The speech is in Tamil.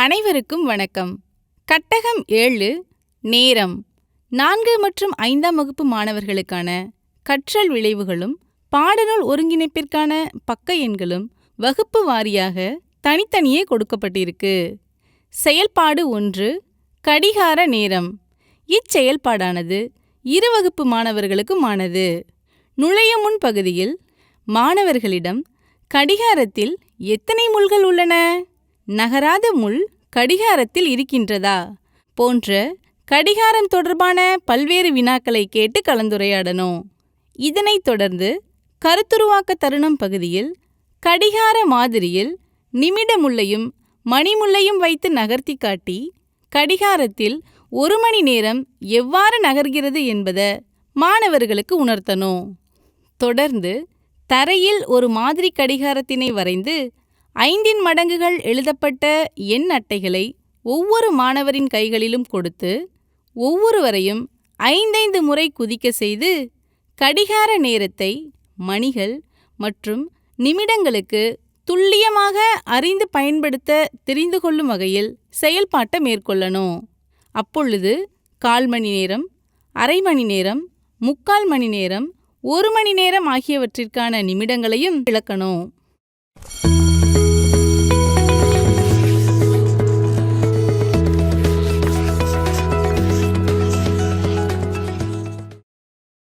அனைவருக்கும் வணக்கம். கட்டகம் ஏழு நேரம். நான்கு மற்றும் ஐந்தாம் வகுப்பு மாணவர்களுக்கான கற்றல் விளைவுகளும் பாடநூல் ஒருங்கிணைப்பிற்கான பக்க எண்களும் வகுப்பு வாரியாக தனித்தனியே கொடுக்கப்பட்டிருக்கு. செயல்பாடு ஒன்று கடிகார நேரம். இச்செயல்பாடானது இரு வகுப்பு மாணவர்களுக்குமானது. நுழைய முன் பகுதியில் மாணவர்களிடம் கடிகாரத்தில் எத்தனை முள்கள் உள்ளன? நகராத முள் கடிகாரத்தில் இருக்கின்றதா? போன்ற கடிகாரம் தொடர்பான பல்வேறு வினாக்களை கேட்டு கலந்துரையாடணும். இதனைத் தொடர்ந்து கருத்துருவாக்க தருணம் பகுதியில் கடிகார மாதிரியில் நிமிட முள்ளையும் மணிமுள்ளையும் வைத்து நகர்த்தி காட்டி கடிகாரத்தில் ஒரு மணி நேரம் எவ்வாறு நகர்கிறது என்பதை மாணவர்களுக்கு உணர்த்தணும். தொடர்ந்து தரையில் ஒரு மாதிரி கடிகாரத்தினை வரைந்து ஐந்தின் மடங்குகள் எழுதப்பட்ட எண் அட்டைகளை ஒவ்வொரு மாணவரின் கைகளிலும் கொடுத்து ஒவ்வொருவரையும் ஐந்தைந்து முறை குதிக்க செய்து கடிகார நேரத்தை மணிகள் மற்றும் நிமிடங்களுக்கு துல்லியமாக அறிந்து பயன்படுத்த தெரிந்து கொள்ளும் வகையில் செயல்பாட்டை மேற்கொள்ளணும். அப்பொழுது கால் மணி நேரம் அரை மணி நேரம் முக்கால் மணி நேரம் ஒரு மணி நேரம் ஆகியவற்றிற்கான நிமிடங்களையும் விளக்கணும்.